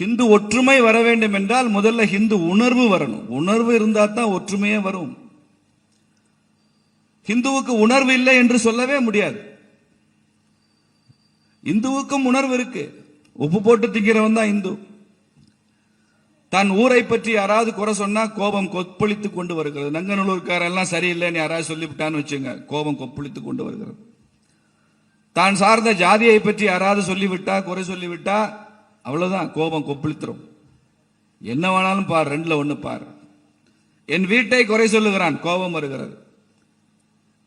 ஹிந்து ஒற்றுமை வர வேண்டும் என்றால் முதல்ல ஹிந்து உணர்வு வரணும். உணர்வு இருந்தால் தான் ஒற்றுமையே வரும். ஹிந்துவுக்கு உணர்வு இல்லை என்று சொல்லவே முடியாது. இந்துவுக்கும் உணர்வு இருக்கு. உப்பு போட்டு திங்கிறவன் தான் இந்து. தன் ஊரை பற்றி யாராவது குறை சொன்னா கோபம் கொப்பளித்து கொண்டு வருகிறது. நங்கநல்லூர்காரெல்லாம் சரியில்லைன்னு யாராவது சொல்லிவிட்டான்னு வச்சுங்க கோபம் கொப்பளித்து கொண்டு வருகிறது. தான் சார்ந்த ஜாதியை பற்றி யாராவது சொல்லிவிட்டா குறை சொல்லிவிட்டா அவ்வளோதான் கோபம் கொப்பளித்துரும். என்ன வேணாலும் பார் ரெண்டில் ஒன்று பார். என் வீட்டை குறை சொல்லுகிறான் கோபம் வருகிறது.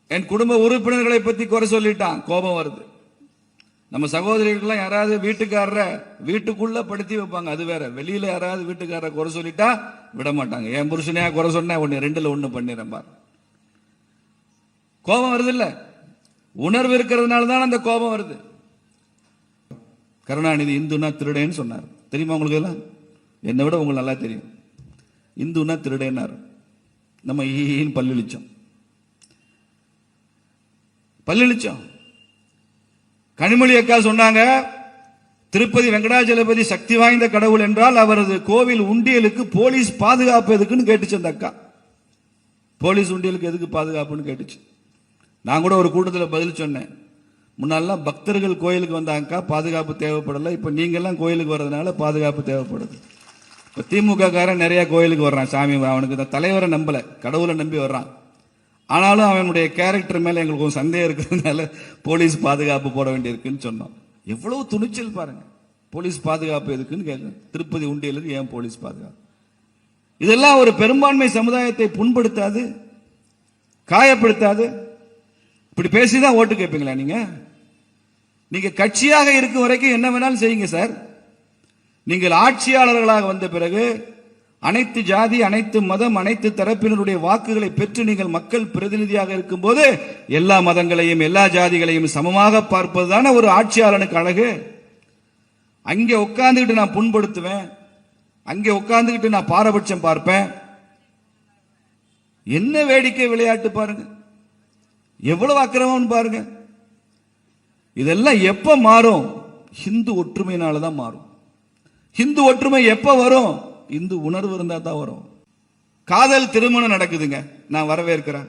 என் குடும்ப உறுப்பினர்களை பற்றி குறை சொல்லிட்டான் கோபம் வருது. நம்ம சகோதரிகள்லாம் யாராவது வீட்டுக்காரர வீட்டுக்குள்ள படுத்தி வைப்பாங்க அது வேற. வெளியில யாராவது வீட்டுக்காரரை குறை சொல்லிட்டா விட மாட்டாங்க. என் புருஷனையா குறை சொன்னா ஒன்று ரெண்டுல ஒண்ணு பண்ணிடுறேன் பார். கோபம் வருது இல்ல? உணர்வு இருக்கிறதுனால தான் அந்த கோபம் வருது. கருணாநிதி இந்துனா திருடேன்னு சொன்னார். தெரியுமா உங்களுக்கு எல்லாம் என்னை விட உங்களுக்கு நல்லா தெரியும். இந்துனா திருடேன்னார். நம்ம ஈன்னு பல்லிழிச்சோம். பல்லிழிச்சோம். கனிமொழி அக்கா சொன்னாங்க திருப்பதி வெங்கடாஜலபதி சக்தி வாய்ந்த கடவுள் என்றால் அவரது கோவில் உண்டியலுக்கு போலீஸ் பாதுகாப்பு எதுக்குன்னு கேட்டுச்சு அந்த அக்கா. போலீஸ் உண்டியலுக்கு எதுக்கு பாதுகாப்புன்னு கேட்டுச்சு? நான் கூட ஒரு கூட்டத்தில் பதில் சொன்னேன். முன்னாலாம் பக்தர்கள் கோயிலுக்கு வந்தாங்கக்கா பாதுகாப்பு தேவைப்படலை. இப்போ நீங்கள்லாம் கோயிலுக்கு வர்றதுனால பாதுகாப்பு தேவைப்படுது. இப்போ திமுக காரன் நிறைய கோயிலுக்கு வர்றான் சாமி அவனுக்கு இந்த தலைவரை நம்பல கடவுளை நம்பி வர்றான். ஆனாலும் அவனுடைய கேரக்டர் மேலே எங்களுக்கு ஒரு சந்தேகம் இருக்கிறதுனால போலீஸ் பாதுகாப்பு போட வேண்டியிருக்குன்னு சொன்னோம். எவ்வளவு துணிச்சல் பாருங்கள் போலீஸ் பாதுகாப்பு எதுக்குன்னு கேட்குறேன் திருப்பதி உண்டியலுக்கு ஏன் போலீஸ் பாதுகாப்பு? இதெல்லாம் ஒரு பெரும்பான்மை சமுதாயத்தை புண்படுத்தாது காயப்படுத்தாது இப்படி பேசிதான் ஓட்டு கேட்பீங்களா நீங்க? நீங்க கட்சியாக இருக்கும் வரைக்கும் என்ன வேணாலும் செய்யுங்க சார். நீங்கள் ஆட்சியாளர்களாக வந்த பிறகு அனைத்து ஜாதி அனைத்து மதம் அனைத்து தரப்பினருடைய வாக்குகளை பெற்று நீங்கள் மக்கள் பிரதிநிதியாக இருக்கும்போது எல்லா மதங்களையும் எல்லா ஜாதிகளையும் சமமாக பார்ப்பதுதானே ஒரு ஆட்சியாளனுக்கு அழகு. அங்கே உட்காந்துக்கிட்டு நான் புண்படுத்துவேன். அங்கே உட்காந்துக்கிட்டு நான் பாரபட்சம் பார்ப்பேன். என்ன வேடிக்கை விளையாட்டு பாருங்க. எவ்வளவு அக்கிரமம்னு பாருங்க. இதெல்லாம் எப்ப மாறும்? ஹிந்து ஒற்றுமையினால தான் மாறும். ஹிந்து ஒற்றுமை எப்ப வரும்? இந்து உணர்வு இருந்தா தான் வரும். காதல் திருமணம் நடக்குதுங்க. நான் வரவேற்கிறேன்.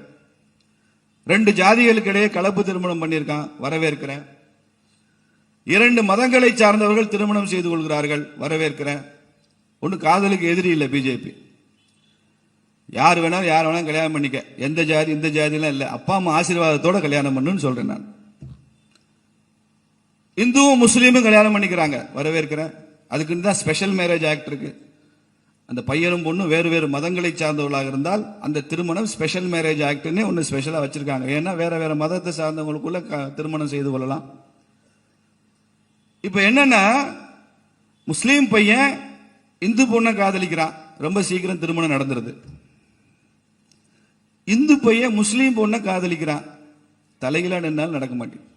ரெண்டு ஜாதிகளுக்கு இடையே கலப்பு திருமணம் பண்ணியிருக்கான். வரவேற்கிறேன். இரண்டு மதங்களை சார்ந்தவர்கள் திருமணம் செய்து கொள்கிறார்கள். வரவேற்கிறேன். ஒன்று காதலுக்கு எதிரி இல்லை பிஜேபி. யார் வேணாலும் யார் வேணாலும் கல்யாணம் பண்ணிக்க. எந்த ஜாதி இந்த ஜாதிலாம் இல்லை. அப்பா அம்மா ஆசீர்வாதத்தோட கல்யாணம் பண்ணுன்னு சொல்றேன் நான். இந்துவும் முஸ்லீமும் கல்யாணம் பண்ணிக்கிறாங்க. வரவேற்கிறேன். அதுக்குன்னு தான் ஸ்பெஷல் மேரேஜ் ஆக்ட் இருக்கு. அந்த பையனும் பொண்ணும் வேறு வேறு மதங்களை சார்ந்தவர்களாக இருந்தால் அந்த திருமணம் ஸ்பெஷல் மேரேஜ் ஆக்ட்னே ஒன்று ஸ்பெஷலாக வச்சிருக்காங்க. ஏன்னா வேற வேற மதத்தை சார்ந்தவங்களுக்குள்ள திருமணம் செய்து கொள்ளலாம். இப்போ என்னன்னா முஸ்லீம் பையன் இந்து பொண்ணை காதலிக்கிறான். ரொம்ப சீக்கிரம் திருமணம் நடந்துருது. இந்து பையன் முஸ்லீம் பொண்ணை காதலிக்கிறான். தலைகீழா நின்னால் நடக்க மாட்டேங்குது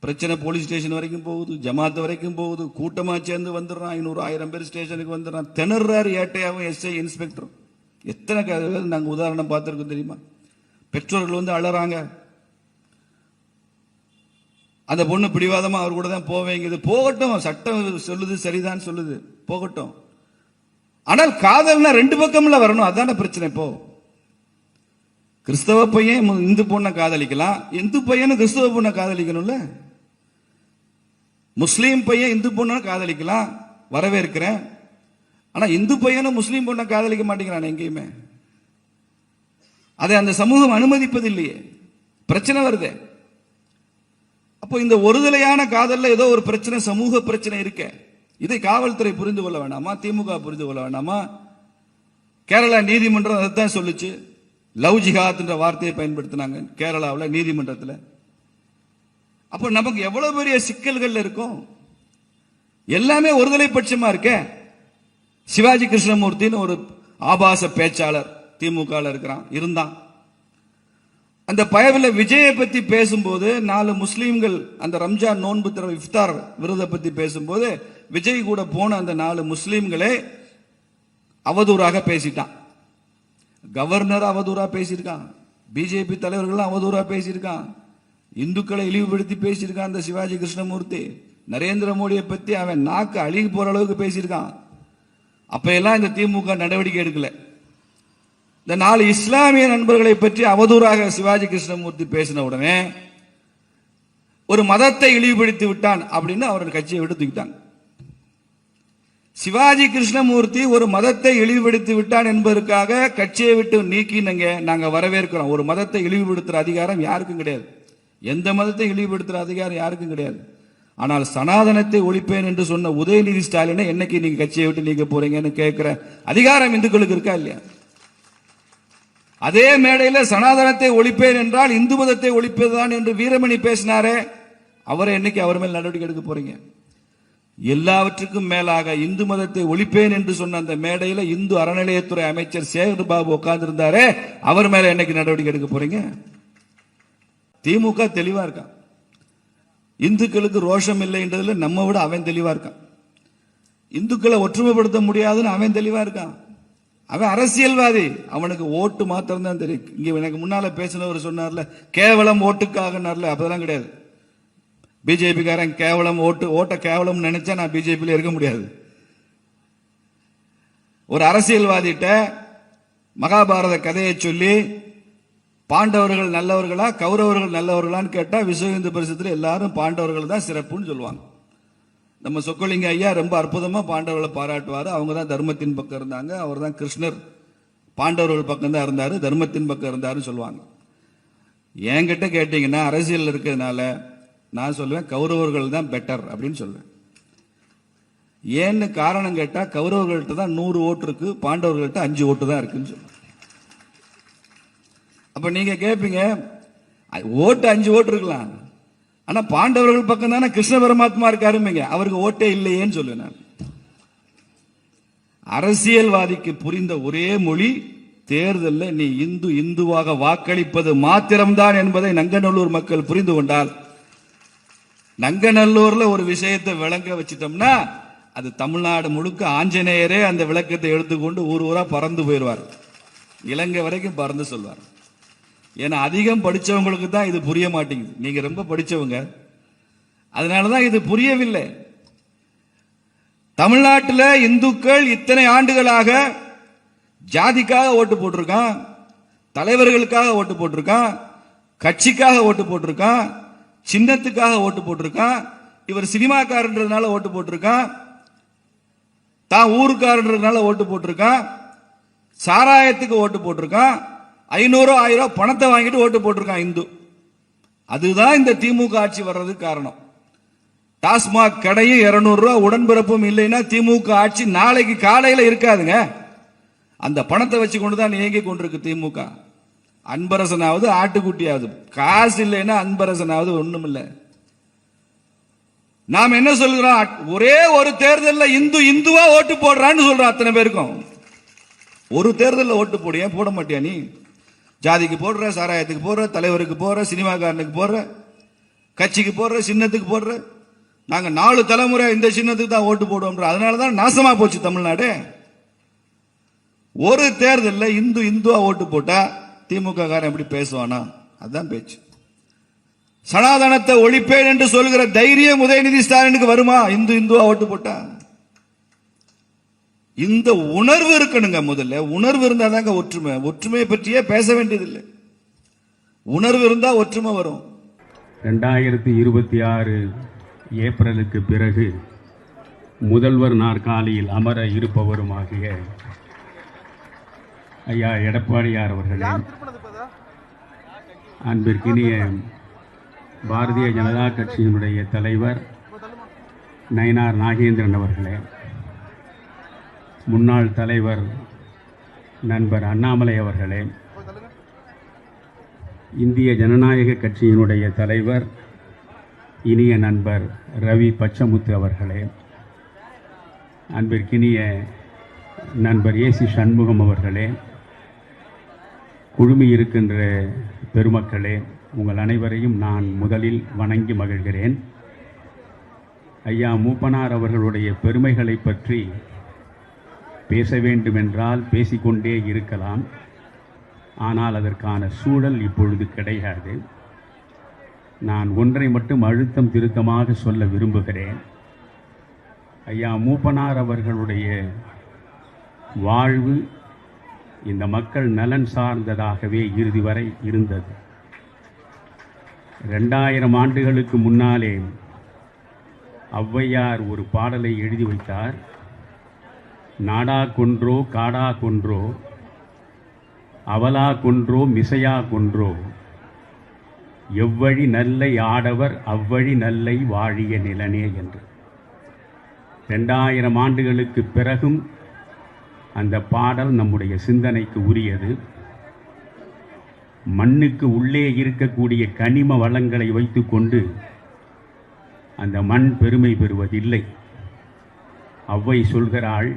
பிரச்சனை போலீஸ் ஸ்டேஷன் வரைக்கும் போகுது ஜமாத்து வரைக்கும் போகுது கூட்டமா சேர்ந்து வந்துடுறான் ஐநூறு ஆயிரம் பேர் ஸ்டேஷனுக்கு வந்துடுறான். திணறாரு ஏட்டையாவும் எஸ்ஐ இன்ஸ்பெக்டர் எத்தனை க- நாங்கள் உதாரணம் பார்த்துருக்கோம் தெரியுமா? பெற்றோர்கள் வந்து அழறாங்க அந்த பொண்ணு பிடிவாதமா அவர் கூட தான் போவேங்குது. போகட்டும் சட்டம் சொல்லுது சரிதான் சொல்லுது. போகட்டும். ஆனால் காதல்னா ரெண்டு பக்கம்ல வரணும். அதான பிரச்சனை இப்போ. கிறிஸ்தவ பையன் இந்து பொண்ணை காதலிக்கலாம். இந்து பையனும் கிறிஸ்தவ பொண்ணை காதலிக்கணும்ல? முஸ்லீம் பையன் இந்து பொண்ணை காதலிக்கலாம். வரவேற்கிறேன். ஆனா இந்து பையனும் முஸ்லீம் பொண்ணை காதலிக்க மாட்டேங்கிறான் எங்கேயுமே. அதை அந்த சமூகம் அனுமதிப்பது இல்லையே பிரச்சனை வருதே. அப்போ இந்த ஒருதலையான காதலில் ஏதோ ஒரு பிரச்சனை சமூக பிரச்சனை இருக்கே. இதை காவல்துறை புரிந்து கொள்ள வேண்டாமா திமுக புரிந்து கொள்ள வேண்டாமா கேரளா நீதிமன்றம் அதைத்தான் சொல்லுச்சு. லவ் ஜிஹாத்ன்ற வார்த்தையை பயன்படுத்தினாங்க கேரளாவில் நீதிமன்றத்தில். அப்போ நமக்கு எவ்வளவு பெரிய சிக்கல்கள் இருக்கும்? எல்லாமே ஒருதலை பட்சமா இருக்க. சிவாஜி கிருஷ்ணமூர்த்தின்னு ஒரு ஆபாச பேச்சாளர் திமுக இருக்கிறான் இருந்தான். அந்த பயவில் விஜயை பத்தி பேசும்போது நாலு முஸ்லீம்கள் அந்த ரம்ஜான் நோன்பு திற இஃப்தார் விருதை பத்தி பேசும்போது விஜய் கூட போன அந்த நாலு முஸ்லீம்களே அவதூறாக பேசிட்டான். கவர்னர் அவதூறா பேசியிருக்கான். பிஜேபி தலைவர்கள் அவதூறா பேசியிருக்கான். இந்துக்களை இழிவுபடுத்தி பேசியிருக்கான் அந்த சிவாஜி கிருஷ்ணமூர்த்தி. நரேந்திர மோடியை பத்தி அவன் நாக்கு அழுகி போற அளவுக்கு பேசியிருக்கான். அப்பையெல்லாம் இந்த திமுக நடவடிக்கை எடுக்கல. இந்த நாலு இஸ்லாமிய நண்பர்களை பற்றி அவதூறாக சிவாஜி கிருஷ்ணமூர்த்தி பேசின உடனே ஒரு மதத்தை இழிவுபடுத்தி விட்டான் அப்படின்னு அவர் கட்சியை விட்டு தூக்கிட்டாங்க. சிவாஜி கிருஷ்ணமூர்த்தி ஒரு மதத்தை இழிவுபடுத்தி விட்டான் என்பதற்காக கட்சியை விட்டு நீக்கினங்க நாங்கள் வரவேற்கிறோம். ஒரு மதத்தை இழிவுபடுத்துகிற அதிகாரம் யாருக்கும் கிடையாது. எந்த மதத்தை இழிவுபடுத்துகிற அதிகாரம் யாருக்கும் கிடையாது. ஆனால் சனாதனத்தை ஒழிப்பேன் என்று சொன்ன உதயநிதி ஸ்டாலினை என்னைக்கு நீங்கள் கட்சியை விட்டு நீக்க போறீங்கன்னு கேட்குற அதிகாரம் இந்துக்களுக்கு இருக்கா இல்லையா? அதே மேடையில் சனாதனத்தை ஒழிப்பேன் என்றால் இந்து மதத்தை ஒழிப்பதுதான் என்று வீரமணி பேசினாரே. அவரை என்னைக்கு அவர் மேல் நடவடிக்கை எடுக்க போறீங்க? எல்லாவற்றுக்கும் மேலாக இந்து மதத்தை ஒழிப்பேன் என்று சொன்ன அந்த மேடையில இந்து அறநிலையத்துறை அமைச்சர் சேகர் பாபு உட்கார்ந்திருந்தாரே அவர் மேல என்னைக்கு நடவடிக்கை எடுக்க போறீங்க? திமுக தெளிவா இருக்கான் இந்துக்களுக்கு ரோஷம் இல்லைன்றதுல நம்ம விட அவன் தெளிவா இருக்கான். இந்துக்களை ஒற்றுமைப்படுத்த முடியாதுன்னு அவன் தெளிவா இருக்கான். அவன் அரசியல்வாதி. அவனுக்கு ஓட்டு மாத்திரம் தான் தெரியும். இங்க எனக்கு முன்னால பேசினவர் சொன்னார்ல கேவலம் ஓட்டுக்காகனார்ல அப்பதெல்லாம் கிடையாது. பிஜேபிக்காரன் கேவலம் ஓட்டு ஓட்ட கேவலம் நினைச்சா நான் பிஜேபியில் இருக்க முடியாது. ஒரு அரசியல்வாதிட்ட மகாபாரத கதையை சொல்லி பாண்டவர்கள் நல்லவர்களா கௌரவர்கள் நல்லவர்களான்னு கேட்டால் விஸ்வ இந்து பரிசத்துல எல்லாரும் பாண்டவர்கள் தான் சிறப்புன்னு சொல்லுவாங்க. நம்ம சொக்கலிங்க ஐயா ரொம்ப அற்புதமாக பாண்டவர்களை பாராட்டுவார். அவங்க தான் தர்மத்தின் பக்கம் இருந்தாங்க. அவர் தான் கிருஷ்ணர் பாண்டவர்கள் பக்கம் தான் இருந்தார். தர்மத்தின் பக்கம் இருந்தாருன்னு சொல்லுவாங்க. என்கிட்ட கேட்டிங்கன்னா அரசியல் இருக்கிறதுனால நான் சொல்லுவேன் கௌரவர்கள் தான் பெட்டர் அப்படின்னு சொல்லுவேன் ஏன்னு காரணம் கேட்டால் கௌரவர்கள்ட்ட தான் நூறு ஓட்டு இருக்கு பாண்டவர்கள்ட்ட அஞ்சு ஓட்டு தான் இருக்குன்னு சொல்லுவேன் அப்ப நீங்க கேட்பீங்க ஓட்டு அஞ்சு ஓட்டு இருக்கலாம். ஆனா பாண்டவர்கள் பக்கம் தானே கிருஷ்ண பரமாத்மா இருக்காருமேங்க அவருக்கு ஓட்டே இல்லையேன்னு சொல்லுவேன் நான். அரசியல்வாதிக்கு புரிந்த ஒரே மொழி தேர்தலில் நீ இந்து இந்துவாக வாக்களிப்பது மாத்திரம்தான் என்பதை நங்கநல்லூர் மக்கள் புரிந்து கொண்டால் நங்கநல்லூர்ல ஒரு விஷயத்தை விளங்க வச்சிட்டோம்னா அது தமிழ்நாடு முழுக்க ஆஞ்சநேயரே அந்த விளக்கத்தை எடுத்துக்கொண்டு ஊர் ஊரா பறந்து போயிடுவார். இலங்கை வரைக்கும் பறந்து சொல்வார். ஏன்னா அதிகம் படித்தவங்களுக்கு தான் இது புரிய மாட்டேங்குது. நீங்க ரொம்ப படிச்சவங்க. அதனாலதான் இது புரியவில்லை. தமிழ்நாட்டில் இந்துக்கள் இத்தனை ஆண்டுகளாக ஜாதிக்காக ஓட்டு போட்டிருக்கான் தலைவர்களுக்காக ஓட்டு போட்டிருக்கான் கட்சிக்காக ஓட்டு போட்டிருக்கான் சின்னத்துக்காக ஓட்டு போட்டிருக்கான். இவர் சினிமாக்காரன்றதுனால ஓட்டு போட்டிருக்கான். தான் ஊருக்காரன்றதுனால ஓட்டு போட்டிருக்கான். சாராயத்துக்கு ஓட்டு போட்டிருக்கான். ஐநூறு ஆயிரம் பணத்தை வாங்கிட்டு ஓட்டு போட்டிருக்கான் இந்து. அதுதான் இந்த திமுக ஆட்சி வர்றதுக்கு காரணம். டாஸ்மாக் கடையும் இருநூறுவா உடன்பிறப்பும் இல்லைன்னா திமுக ஆட்சி நாளைக்கு காலையில் இருக்காதுங்க. அந்த பணத்தை வச்சு கொண்டு தான் இயங்கி கொண்டிருக்கு திமுக. அன்பரசனாவது ஆட்டுக்குட்டியாவது. காசு இல்லைன்னா அன்பரசனாவது ஒண்ணும் இல்லை நாம் என்ன சொல்கிறோம்? ஒரே ஒரு தேர்தலில் இந்து இந்துவா ஓட்டு போடுறான்னு சொல்றோம் அத்தனை பேருக்கும். ஒரு தேர்தலில் ஓட்டு போடு ஏன் போட மாட்டியா நீ? ஜாதிக்கு போடுற சாராயத்துக்கு போடுற தலைவருக்கு போடுற சினிமாக்காரனுக்கு போடுற கட்சிக்கு போடுற சின்னத்துக்கு போடுற. நாங்கள் நாலு தலைமுறை இந்த சின்னத்துக்கு தான் ஓட்டு போடுவோம்ன்ற அதனால தான் நாசமாக போச்சு தமிழ்நாடு. ஒரு தேர்தலில் இந்து இந்துவா ஓட்டு போட்டால் திமுக காரன் எப்படி பேசுவானா? அதுதான் பேச்சு. சனாதனத்தை ஒழிப்பேன் என்று சொல்கிற தைரியம் உதயநிதி ஸ்டாலினுக்கு வருமா? இந்து இந்துவா ஓட்டு போட்டா? இந்த உணர்வு இருக்கணுங்க முதல்ல. உணர்வு இருந்தா தாங்க ஒற்றுமை. ஒற்றுமையை பற்றியே பேச வேண்டியதில்லை. உணர்வு இருந்தா ஒற்றுமை வரும். ரெண்டாயிரத்தி இருபத்தி ஆறு ஏப்ரலுக்கு பிறகு முதல்வர் நாற்காலியில் அமர இருப்பவருமாகிய ஐயா எடப்பாடியார் அவர்களே. அன்பிற்கினிய பாரதிய ஜனதா கட்சியினுடைய தலைவர் நயனார் நாகேந்திரன் அவர்களே. முன்னாள் தலைவர் நண்பர் அண்ணாமலை அவர்களே. இந்திய ஜனநாயக கட்சியினுடைய தலைவர் இனிய நண்பர் ரவி பச்சமுத்து அவர்களே. அன்பிற்கினிய நண்பர் ஏசி சண்முகம் அவர்களே. குழுமி இருக்கின்ற பெருமக்களே உங்கள் அனைவரையும் நான் முதலில் வணங்கி மகிழ்கிறேன். ஐயா மூப்பனார் அவர்களுடைய பெருமைகளை பற்றி பேச வேண்டுமென்றால் பேசிக்கொண்டே இருக்கலாம். ஆனால் அதற்கான சூழல் இப்பொழுது கிடையாது. நான் ஒன்றை மட்டும் அழுத்தம் திருத்தமாக சொல்ல விரும்புகிறேன். ஐயா மூப்பனார் அவர்களுடைய வாழ்வு இந்த மக்கள் நலன் சார்ந்ததாகவே இறுதி வரை இருந்தது. ரெண்டாயிரம் ஆண்டுகளுக்கு முன்னாலே ஔவையார் ஒரு பாடலை எழுதி வைத்தார். நாடா கொன்றோ காடா கொன்றோ அவலா கொன்றோ மிசையா கொன்றோ எவ்வழி நல்லை ஆடவர் அவ்வழி நல்லை வாழிய நிலனே என்று. ரெண்டாயிரம் ஆண்டுகளுக்கு பிறகும் அந்த பாடல் நம்முடைய சிந்தனைக்கு உரியது. மண்ணுக்கு உள்ளே இருக்கக்கூடிய கனிம வளங்களை வைத்துக்கொண்டு அந்த மண் பெருமை பெறுவதில்லை. அவ்வை சொல்கிறாள்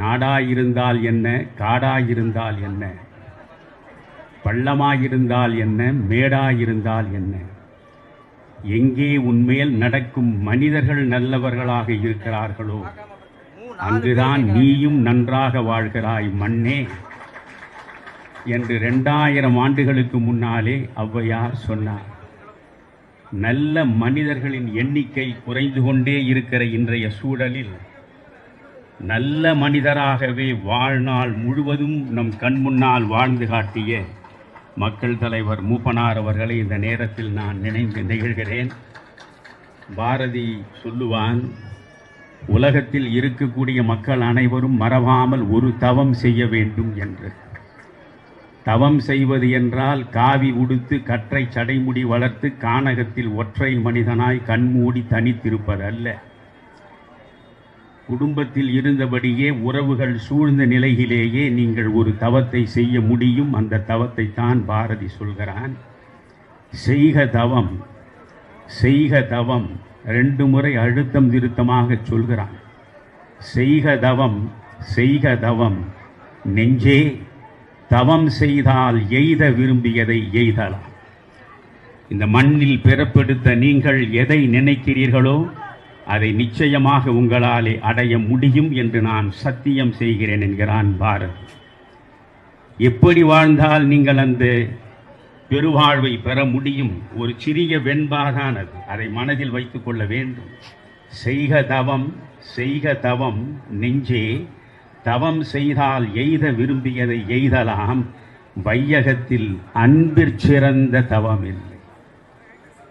நாடாயிருந்தால் என்ன காடாயிருந்தால் என்ன பள்ளமாயிருந்தால் என்ன மேடாயிருந்தால் என்ன எங்கே உன்மேல் நடக்கும் மனிதர்கள் நல்லவர்களாக இருக்கிறார்களோ அங்குதான் நீயும் நன்றாக வாழ்கிறாய் மண்ணே என்று ரெண்டாயிரம் ஆண்டுகளுக்கு முன்னாலே ஔவையார் சொன்னார். நல்ல மனிதர்களின் எண்ணிக்கை குறைந்து கொண்டே இருக்கிற இன்றைய சூழலில் நல்ல மனிதராகவே வாழ்நாள் முழுவதும் நம் கண் முன்னால் வாழ்ந்து காட்டிய மக்கள் தலைவர் மூப்பனார் அவர்களை இந்த நேரத்தில் நான் நினைந்து நிகழ்கிறேன். பாரதி சொல்லுவான் உலகத்தில் இருக்கக்கூடிய மக்கள் அனைவரும் மறவாமல் ஒரு தவம் செய்ய வேண்டும் என்று. தவம் செய்வது என்றால் காவி உடுத்து கற்றை சடைமுடி வளர்த்து கானகத்தில் ஒற்றை மனிதனாய் கண்மூடி தனித்திருப்பது அல்ல. குடும்பத்தில் இருந்தபடியே உறவுகள் சூழ்ந்த நிலையிலேயே நீங்கள் ஒரு தவத்தை செய்ய முடியும். அந்த தவத்தை தான் பாரதி சொல்கிறான். செய்க தவம் செய்க தவம். ரெண்டு முறை அழுத்தம் திருத்தமாக சொல்கிறான். செய்க தவம் செய்க தவம் நெஞ்சே தவம் செய்தால் எய்த விரும்பியதை எய்தலாம். இந்த மண்ணில் பிறப்பெடுத்த நீங்கள் எதை நினைக்கிறீர்களோ அதை நிச்சயமாக உங்களாலே அடைய முடியும் என்று நான் சத்தியம் செய்கிறேன் என்கிறான் பாரத். எப்படி வாழ்ந்தால் நீங்கள் அந்த பெருவாழ்வை பெற முடியும் ஒரு சிறிய வெண்பாதான் அது அதை மனதில் வைத்துக் கொள்ள வேண்டும். செய்க தவம் செய்க தவம் நெஞ்சே தவம் செய்தால் எய்த விரும்பியதை எய்தலாம். வையகத்தில் அன்பிற் சிறந்த தவம் இல்லை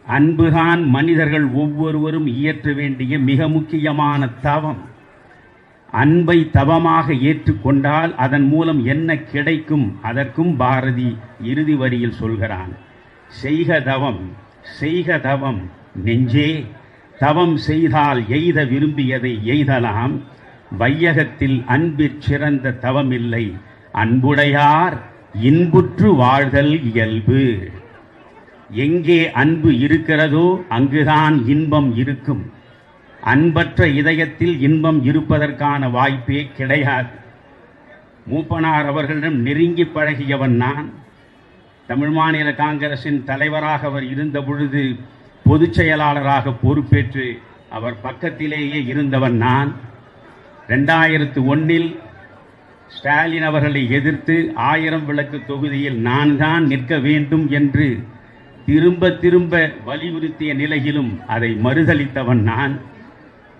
அன்புதான் மனிதர்கள் ஒவ்வொருவரும் இயற்ற வேண்டிய மிக முக்கியமான தவம். அன்பை தவமாக ஏற்றுக்கொண்டால் அதன் மூலம் என்ன கிடைக்கும்? அதற்கும் பாரதி இறுதி வரியில் சொல்கிறான். செய்க தவம் செய்க தவம் நெஞ்சே தவம் செய்தால் எய்த விரும்பியதை எய்தலாம். வையகத்தில் அன்பிற் சிறந்த தவமில்லை. அன்புடையார் இன்புற்று வாழ்தல் இயல்பு. எங்கே அன்பு இருக்கிறதோ அங்குதான் இன்பம் இருக்கும். அன்பற்ற இதயத்தில் இன்பம் இருப்பதற்கான வாய்ப்பே கிடையாது. மூப்பனார் அவர்களிடம் நெருங்கி பழகியவன் நான். தமிழ் மாநில காங்கிரசின் தலைவராக அவர் இருந்த பொழுது பொதுச் செயலாளராக பொறுப்பேற்று அவர் பக்கத்திலேயே இருந்தவன் நான். ரெண்டாயிரத்து ஒன்னில் ஸ்டாலின் அவர்களை எதிர்த்து ஆயிரம் விளக்கு தொகுதியில் நான் தான் நிற்க வேண்டும் என்று திரும்ப திரும்ப வலியுறுத்திய நிலையிலும் அதை மறுதளித்தவன் நான்.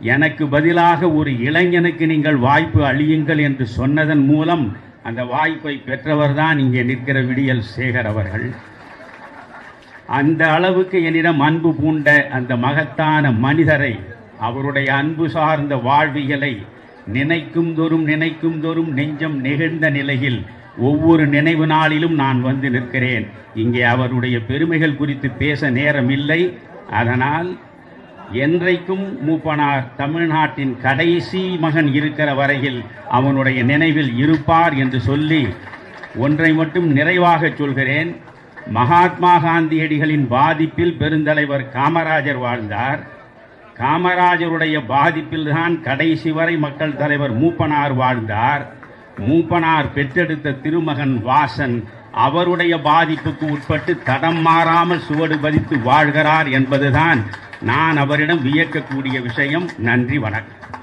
எனக்கு பதிலாக ஒரு இளைஞனுக்கு நீங்கள் வாய்ப்பு அழியுங்கள் என்று சொன்னதன் மூலம் அந்த வாய்ப்பை பெற்றவர்தான் இங்கே நிற்கிற விடியல் சேகர் அவர்கள். அந்த அளவுக்கு என்னிடம் அன்பு பூண்ட அந்த மகத்தான மனிதரை அவருடைய அன்பு சார்ந்த வாழ்வியலை நினைக்கும் தோறும் நினைக்கும் தோறும் நெஞ்சம் நெகிழ்ந்த நிலையில் ஒவ்வொரு நினைவு நாளிலும் நான் வந்து நிற்கிறேன். இங்கே அவருடைய பெருமைகள் குறித்து பேச நேரம் இல்லை அதனால் என்றைக்கும் மூப்பனார் தமிழ்நாட்டின் கடைசி மகன் இருக்கிற வரையில் அவனுடைய நினைவில் இருப்பார் என்று சொல்லி ஒன்றை மட்டும் நிறைவாக சொல்கிறேன். மகாத்மா காந்தியடிகளின் பாதிப்பில் பெருந்தலைவர் காமராஜர் வாழ்ந்தார். காமராஜருடைய பாதிப்பில்தான் கடைசி வரை மக்கள் தலைவர் மூப்பனார் வாழ்ந்தார். மூப்பனார் பெற்றெடுத்த திருமகன் வாசன் அவருடைய பாதிப்புக்கு உட்பட்டு தடம் மாறாமல் சுவடு பதித்து வாழ்கிறார் என்பதுதான் நான் அவரிடம் வியக்கக்கூடிய விஷயம். நன்றி வணக்கம்.